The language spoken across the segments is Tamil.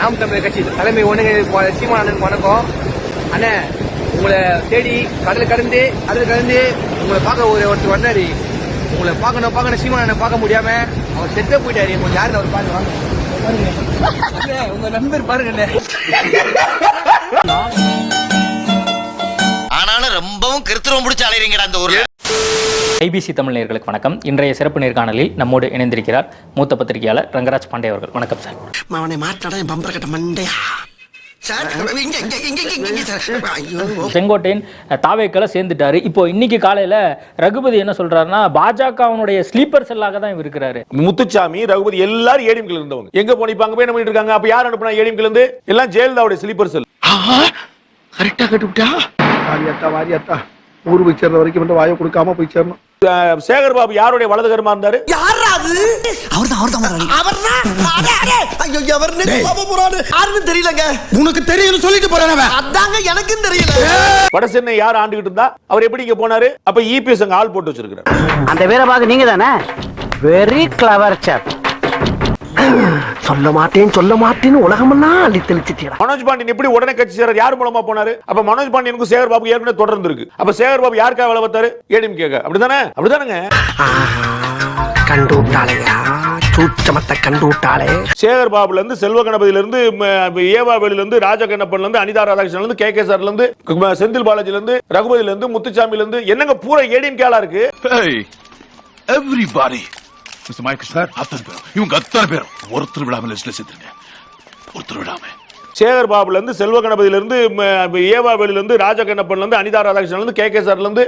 நாம் தமிழர் கட்சி தலைமை ஒன்று சீமான் வணக்கம். அண்ணே உங்களை தேடி கடல் கடந்து கடல் கடந்து உங்களை பார்க்க ஒரு ஒருத்தர் வந்தாரு. உங்களை பார்க்கணும் பார்க்கணும் சீமான் பார்க்க முடியாம அவர் செத்த போயிட்டாரு. கொஞ்சம் யாரும் அவர் பாருங்க உங்க நண்பர் பாருங்க ஆனாலும் ரொம்பவும் கிருத்துவம் பிடிச்ச அலைறீங்கடா அந்த ஊர்ல. ஐபிசி தமிழ் நேயர்களுக்கு வணக்கம். இன்றைய சிறப்பு நேர்காணலில் நம்மோடு இணைந்திருக்கிறார் மூத்த பத்திரிகையாளர் ரங்கராஜ் பாண்டே அவர்கள். வணக்கம் சார். அவனை என் பம்பர கட்ட மண்டையா? செங்கோட்டையன் தாவேக்கல சேர்ந்துட்டாரு. இப்போ இன்னைக்கு காலையில ரகுபதி என்ன சொல்றாருன்னா பாஜகவினுடைய ஸ்லீப்பர் செல்லாக தான் இவர் இருக்கிறாரு. முத்துச்சாமி ரகுபதி எல்லாரும் ஏடிஎம்கில் இருந்தவங்க எங்க போன இப்ப அங்க போய் என்ன பண்ணிட்டு இருக்காங்க? அப்ப யார் அனுப்புனா ஏடிஎம்கில் இருந்து? எல்லாம் ஜெயலலிதாவுடைய ஸ்லீப்பர் செல் கரெக்டா கட்டுவிட்டா வாரியாத்தா வாரியாத்தா ஊர் போய் சேர்ற வரைக்கும் மட்டும் வாயை கொடுக்காம போய் சேரணும். சேகர் பாபு யாருடைய வலதுகரமா இருந்தாரு? யாரா அது? அவர்தான் அவர்தான் அவர்தான் ஐயோ எவர்னு பாப்ப போறாரு. யாருன்னு தெரியலங்க. உனக்கு தெரியும்னு சொல்லிட்டு போறானவ அதாங்க எனக்கும் தெரியல. வட சென்னை யார் ஆண்டுகிட்டு இருந்தா? அவர் எப்படி இங்க போனாரு? அப்ப இபிஎஸ் அங்க ஆள் போட்டு வச்சிருக்காரு அந்த வீரபாகு நீங்க தானே வெரி கிளவர் சாப் சொல்ல மாட்டேன் சொல்ல மாட்டேன்னு உலகமெல்லாம் அள்ளி தெளிச்சிட்டீங்க மனோஜ் பாண்டியன் எப்படி உடனே கட்சி சேரார் யார் மூலமா போனாரு? அப்ப மனோஜ் பாண்டியனுக்கும் சேகர் பாபு ஏற்கனவே தொடர்ந்து இருக்கு. அப்ப சேகர் பாபு யாருக்காக வேலை பார்த்தாரு? ஏடிஎம் கேட்க அப்படிதானே அப்படிதானங்க கண்டு விட்டாளையா சூச்சமத்தை கண்டு விட்டாளே சேகர் பாபுல இருந்து செல்வ கணபதியில இருந்து ஏவா வேலுல இருந்து ராஜ கண்ணப்பன்ல இருந்து அனிதா ராதாகிருஷ்ணன்ல இருந்து கே கே சார்ல இருந்து செந்தில் பாலாஜில இருந்து ரகுபதியில இருந்து முத்துச்சாமில இருந்து என்னங்க பூரா ஏடிஎம் கேலா இருக்கு? Hey, everybody. Mister sir. அத்தனை பேரும் இவங்க அத்தனை பேரும் ஒருத்தர் விடாம லிஸ்ட்ல சேர்த்துருங்க. ஒருத்தர் விடாம. சேகர் பாபுல இருந்து செல்வ கணபதியில இருந்து ம, ஏவா வேலுல இருந்து ராஜ கண்ணப்பன்ல இருந்து அனிதா ராதாகிருஷ்ணன்ல இருந்து கே கே சார்ல இருந்து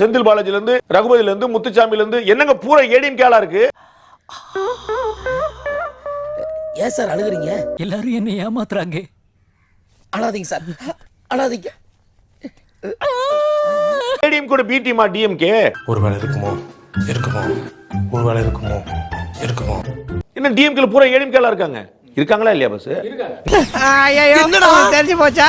செந்தில் பாலாஜில இருந்து ரகுபதியில இருந்து முத்துச்சாமில இருந்து என்னங்க பூரா ஏடிஎம் கேலா இருக்கு? ஏன் சார் அழுகுறீங்க? எல்லாரும் என்ன ஏமாத்துறாங்க. அழாதீங்க சார். அழாதீங்க. ஏடிஎம் கூட பி டீமா டிஎம்கே? ஒருவேளை இருக்குமோ? இருக்குமோ? ஒருவேளை இருக்குமோ? இருக்குமோ? என்ன டிஎம்கேல பூரா ஏடிஎம் கேலா இருக்காங்க? இருக்காங்களா இல்லையா பஸ் என்னடா? தெரிஞ்சு போச்சா?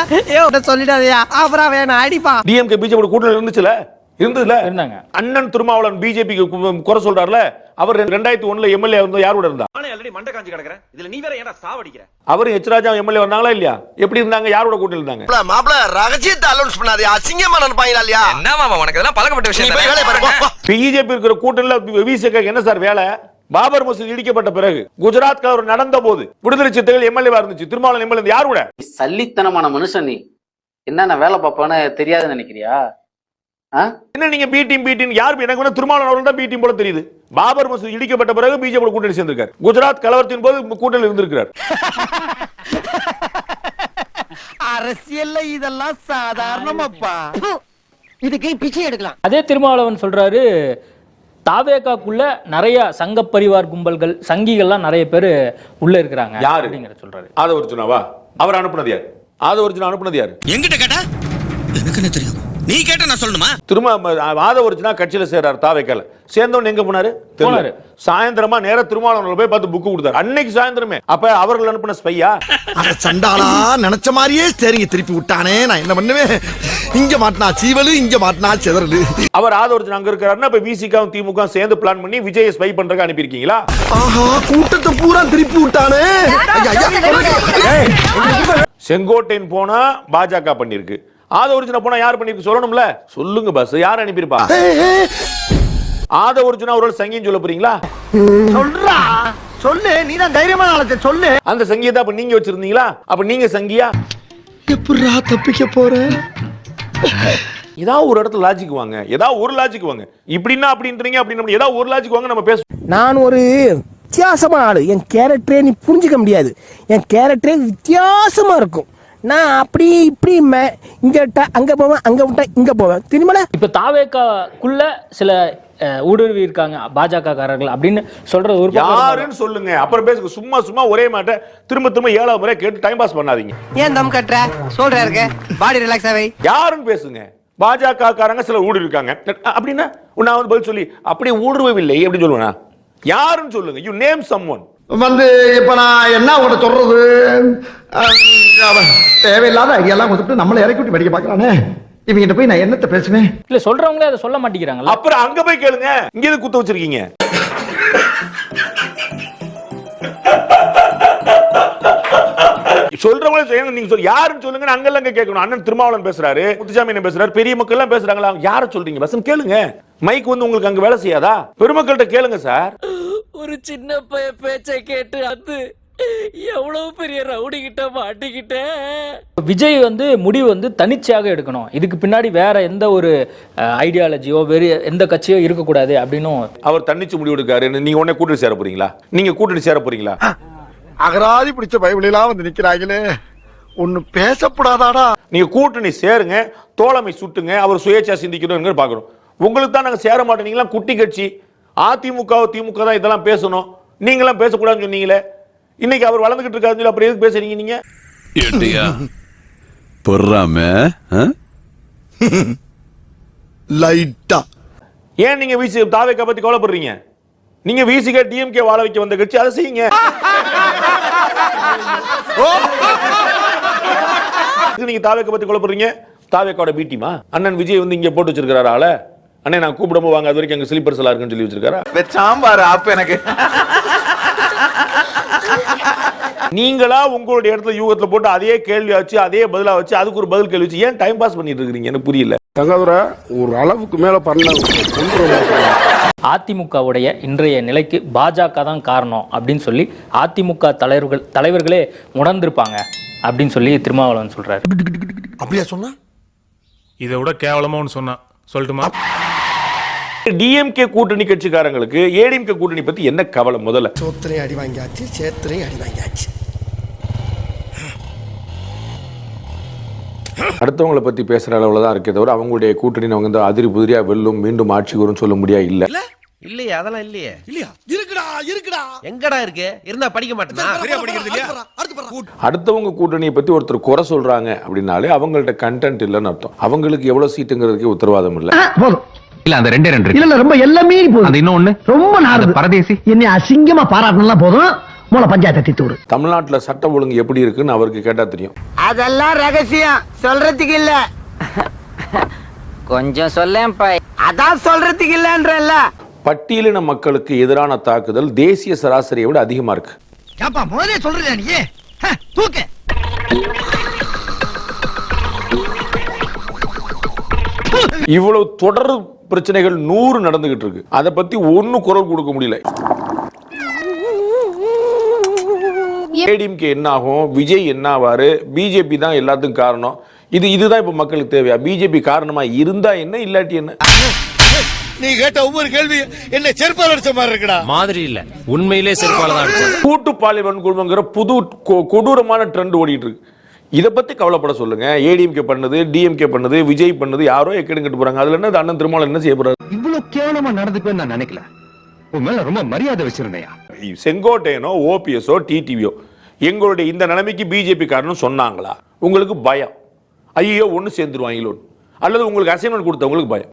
சொல்லிடாதயா? அப்புறம் வேணா அடிப்பா டிஎம்கே பிஜேபி கூட்டணி இருந்துச்சுல இருந்ததுல? இருந்தாங்க. அண்ணன் திருமாவளவன் பிஜேபிக்கு குறை சொல்றாருல? அவர் ரெண்டாயிரத்தி ஒண்ணுல எம்எல்ஏ வந்து யாரோட இருந்தா? ஆல்ரெடி மண்டை காஞ்சி கிடக்குறேன் இதுல நீ வேற ஏன்டா சாவடிக்கிற? அவர் எச் ராஜா எம்எல்ஏ வந்தாங்களா இல்லையா? எப்படி இருந்தாங்க? யாரோட கூட்டணி இருந்தாங்க? மாப்பிள ரகசியத்தை அலௌன்ஸ் பண்ணாதே அசிங்கமா நினைப்பாங்களா இல்லையா? என்ன மாமா உனக்கு இதெல்லாம் பழக்கப்பட்ட போ. பிஜேபி இருக்கிற கூட்டணியில விசிக என்ன சார் வேலை? பாபர் மசூதி இடிக்கப்பட்ட பிறகு குஜராத் கலவரம் நடந்த போது விடுதலை சிறுத்தைகள் எம்எல்ஏவா இருந்துச்சு. திருமாவளவன் எம்எல்ஏ யாரோட சல்லித்தனமான மனுஷன் நீ. என்னென்ன வேலை பார்ப்பான்னு தெரியாதுன்னு நினைக்கிறியா? என்ன நீங்க பி டீம் பி டீம் யார் எனக்கு வந்து திருமாவளவன் அவர்கள் தான் பி டீம் போல தெரியுது. பாபர் மசூதி இடிக்கப்பட்ட பிறகு பிஜேபி கூட்டணி சேர்ந்திருக்காரு. குஜராத் கலவரத்தின் போது கூட்டணி இருந்திருக்கிறார். அரசியல்ல இதெல்லாம் சாதாரணமாப்பா. இதுக்கு பிச்சை எடுக்கலாம்? அதே திருமாவளவன் சொல்றாரு தாவேக்காக்குள்ள நிறைய சங்க பரிவார் கும்பல்கள் சங்கிகள்லாம் நிறைய பேர் உள்ள இருக்கிறாங்க யாரு? அப்படிங்கிற சொல்றாரு. ஆதவர்ஜுனாவா அவர் அனுப்புனது யார்? ஆதவர்ஜுனா அனுப்புனது யாரு? என்கிட்ட கேட்டா? எனக்கு என்ன தெரியும்? நீ கேட்ட நான் சொல்லணுமா? திரும்ப ஆதவர்ஜுனா கட்சியில சேர்றாரு தாவைக்கால. சேர்ந்தவன் எங்க போனாரு. போனாரு. சாயந்தரமா நேரா திருமாவளவன் போய் பார்த்து புக்கு கொடுத்தாரு. அன்னைக்கு சாயந்தரமே. அப்ப அவர்கள் அனுப்பின ஸ்பையா அட சண்டாளா நினைச்ச மாதிரியே சரிங்க திருப்பி விட்டானே. நான் என்ன பண்ணுவேன்? இங்க மாட்டினா சீவலு இங்க மாட்டினா செதறலு. அவர் ஆதவர்ஜுனா அங்க இருக்காருன்னா இப்ப விசிகாவும் திமுக சேர்ந்து பிளான் பண்ணி விஜய் ஸ்பை பண்றதுக்கு அனுப்பியிருக்கீங்களா? ஆஹா கூட்டத்தை பூரா திருப்பி விட்டானே. செங்கோட்டையன் போனா பாஜக பண்ணிருக்கு ஆதவர்ஜுனா போனா யார் பண்ணிருக்கு சொல்லணும்ல? சொல்லுங்க பஸ் யார் அனுப்பியிருப்பா? ஆதவர்ஜுனா அவரோட சங்கின்னு சொல்ல போறீங்களா? சொல்றா. சொல்லு. நீ தான் தைரியமான ஆளத்தை சொல்லு. அந்த சங்கியத்தை அப்ப நீங்க வச்சிருந்தீங்களா? அப்ப நீங்க சங்கியா? எப்படிடா தப்பிக்க போறேன் ஏதாவது ஒரு இடத்துல லாஜிக் வாங்க. ஏதாவது ஒரு லாஜிக் வாங்க. இப்படின்னா அப்படின்றீங்க அப்படின்னு ஏதாவது ஒரு லாஜிக் வாங்க நம்ம பேச நான் ஒரு வித்தியாசமான ஆளு. என் கேரக்டரே நீ புரிஞ்சுக்க முடியாது. என் கேரக்டரே வித்தியாசமா இருக்கும். நான் அப்படி இப்படி ம- இங்க விட்டா அங்க போவேன் அங்க விட்டா இங்க போவேன். திரும்பல இப்ப தாவேக்காக்குள்ள சில அஹ், ஊடுருவி இருக்காங்க பாஜக காரர்கள் அப்படின்னு சொல்றது ஒரு யாருன்னு சொல்லுங்க. அப்புறம் பேசுங்க. சும்மா சும்மா ஒரே மாட்ட. திரும்ப திரும்ப ஏழாவது முறை கேட்டு டைம் பாஸ் பண்ணாதீங்க. ஏன் தம் கட்டுற? சொல்ற இருக்க. பாடி ரிலாக்ஸ் ஆவை யாருன்னு பேசுங்க. பாஜக காரங்க சில ஊடு இருக்காங்க. அப்படின்னா நான் வந்து பதில் சொல்லி அப்படி ஊடுருவவில்லை அப்படின்னு சொல்லுவேனா? யாருன்னு சொல்லுங்க. யூ நேம் சம் ஒன் வந்து இப்ப நான் என்ன உங்கள்ட்ட சொல்றது? அவன் தேவையில்லாத ஐடியாலாம் கொடுத்துட்டு நம்மளை இறக்கி விட்டு படிக்க பாக்குறானே இவங்கிட்ட போய் நான் என்னத்த பேசுவேன்? இல்ல சொல்றவங்களே அதை சொல்ல மாட்டேங்கிறாங்கல்ல அப்புறம் அங்க போய் கேளுங்க. இங்க எதுக்கு குத்த வச்சிருக்கீங்க? சொல்றவங்களே சொல்லுங்க நீங்க சொல்ல யாருன்னு சொல்லுங்க அங்கெல்லாம் கேட்கணும். அண்ணன் திருமாவளவன் பேசுறாரு முத்துசாமி என்ன பேசுறாரு பெரிய மக்கள் எல்லாம் பேசுறாங்களா? யார சொல்றீங்க? வசன் கேளுங்க. மைக் வந்து உங்களுக்கு அங்க வேலை செய்யாதா? பெருமக்கள்கிட்ட கேளுங்க சார். ஒரு சின்ன பைய பேச்சை கேட்டு அது எவ்வளவு பெரிய ரவுடி கிட்ட மாட்டிக்கிட்டேன் விஜய் வந்து முடிவு வந்து தனிச்சையாக எடுக்கணும். இதுக்கு பின்னாடி வேற எந்த ஒரு ஐடியாலஜியோ வேறு எந்த கட்சியோ இருக்கக்கூடாது அப்படின்னும் அவர் தன்னிச்சு முடிவு எடுக்காரு. நீங்க உடனே கூட்டணி சேர போறீங்களா? நீங்க கூட்டணி சேர போறீங்களா? அகராதி பிடிச்ச பைபிளெல்லாம் வந்து நிக்கிறாங்களே ஒன்னு பேசப்படாதாடா. நீங்க கூட்டணி சேருங்க தோழமை சுட்டுங்க அவர் சுயேட்சா சிந்திக்கணும் பார்க்கணும் உங்களுக்கு தான் நாங்க சேர மாட்டோம். நீங்களாம் குட்டி கட்சி. அதிமுக திமுக தான் இதெல்லாம் பேசணும். நீங்களாம் பேசக்கூடாதுன்னு சொன்னீங்களே. இன்னைக்கு அவர் வளர்ந்துகிட்டு இருக்காருன்னு சொல்லி அப்புறம் எதுக்கு பேசுறீங்க நீங்க? ஏட்டியா? பொறாம லைட்டா. ஏன் நீங்க விசி தாவேக்கா பத்தி கவலைப்படுறீங்க? நீங்க விசிக டிஎம்கே வாழ வைக்க வந்த கட்சி அதை செய்யுங்க. நீங்க தாவேக்கா பத்தி கவலைப்படுறீங்க? தாவேக்காவோட பி டீமா அண்ணன் விஜய் வந்து இங்க போட்டு வச்சிருக்காரு ஆள? அண்ணே நான் கூப்பிடும்போது வாங்க அது வரைக்கும் அங்க ஸ்லீப்பர்ஸ் எல்லாம் இருக்குன்னு சொல்லி வச்சிருக்காரா? சாம்பார் அப்ப எனக்கு. நீங்களா உங்களுடைய இடத்துல யூகத்துல போட்டு அதே கேள்வி வச்சு அதே பதிலா வச்சு அதுக்கு ஒரு பதில் கேள்வி வச்சு ஏன் டைம் பாஸ் பண்ணிட்டு இருக்கீங்க எனக்கு புரியல. சகோதர ஒரு அளவுக்கு மேல பண்ண அதிமுகவுடைய இன்றைய நிலைக்கு பாஜக தான் காரணம் அப்படின்னு சொல்லி அதிமுக தலைவர்கள் தலைவர்களே உணர்ந்திருப்பாங்க அப்படின்னு சொல்லி திருமாவளவன் சொல்றாரு. அப்படியா சொன்னா? இதை விட கேவலமா ஒன்று சொன்னான் சொல்லட்டுமா? டிஎம்கே கூட்டணி கட்சிக்காரங்களுக்கு ஏடிஎம்கே கூட்டணி பத்தி என்ன கவலை முதல்ல? சோத்திரையும் அடி வாங்கியாச்சு சேத்திரையும் அடி வாங்கியாச்சு. அடுத்தவங்களை பத்தி பேசுற அளவுல தான் இருக்கே தவிர அவங்களுடைய கூட்டணி அவங்க வந்து அதிரி புதிரியா வெல்லும் மீண்டும் ஆட்சிக்கு வரும் சொல்ல முடியா? இல்ல. இல்லையே அதெல்லாம் இல்லையே. இல்லையா? இருக்குடா இருக்குடா. எங்கடா இருக்கு? இருந்தா படிக்க மாட்டேனா அடுத்து பாரு அடுத்தவங்க கூட்டணியை பத்தி ஒருத்தர் குறை சொல்றாங்க அப்படின்னாலே அவங்கள்ட்ட கண்டென்ட் இல்லைன்னு அர்த்தம். அவங்களுக்கு எவ்வளவு சீட்டுங்கிறதுக்கே உத்தரவாதம் இல்ல. இல்ல அந்த ரெண்டே ரெண்டு இல்ல இல்ல ரொம்ப எல்லாமே போதும் அது இன்னொன்னு ரொம்ப நாடு பரதேசி. என்னை அசிங்கமா பாராட்டினா போதும் மூல பஞ்சாயத்தை விடு. தமிழ்நாட்டுல சட்ட ஒழுங்கு எப்படி இருக்குன்னு அவருக்கு கேட்டா தெரியும். அதெல்லாம் ரகசியம். சொல்றதுக்கு இல்ல. கொஞ்சம் சொல்லேன்ப்பா. அதான் சொல்றதுக்கு இல்லன்றல்ல. பட்டியலின மக்களுக்கு எதிரான தாக்குதல் தேசிய சராசரியை விட அதிகமா இருக்கு. ஏப்பா முதலே சொல்றியா நீ? தூக்கு. இவ்வளவு தொடர் பிரச்சனைகள் நூறு நடந்துகிட்டு இருக்கு. அதை பத்தி ஒண்ணு குரல் கொடுக்க முடியல. ஏடிஎம்கே என்ன ஆகும்? விஜய் என்ன ஆவாரு? பிஜேபி தான் எல்லாத்துக்கும் காரணம். இது இதுதான் இப்ப மக்களுக்கு தேவையா? பிஜேபி காரணமா இருந்தா என்ன இல்லாட்டி என்ன? நீ கேட்ட ஒவ்வொரு கேள்வி என்ன செருப்பால் அடிச்ச மாதிரி இருக்குடா. மாதிரி இல்ல. உண்மையிலே செருப்பால தான் அடிச்சது. கூட்டு பாலியல் வன்கொடுமைங்கிற புது கொ- கொடூரமான ட்ரெண்ட் ஓடிட்டு இருக்கு. இத பத்தி கவலைப்பட சொல்லுங்க. ஏடிஎம்கே பண்ணது டிஎம்கே பண்ணது விஜய் பண்ணது யாரோ எக்கெடுங்கிட்டு போறாங்க. அதுல என்ன அண்ணன் திருமாவளவன் என்ன செய்ய போறாரு? இவ்வளவு கேவலமா நடந்துப்பேன்னு நான் நினைக்கல. உன் மேல ரொம்ப மரியாதை வச்சிருந்தேயா? செங்கோட்டையனோ ஓபிஎஸ்ஓ டிடிவியோ எங்களுடைய இந்த நிலைமைக்கு பிஜேபி காரணம் சொன்னாங்களா? உங்களுக்கு பயம். ஐயோ ஒன்று சேர்ந்துருவாங்களோ அல்லது உங்களுக்கு அசைன்மெண்ட் கொடுத்தவங்களுக்கு பயம்.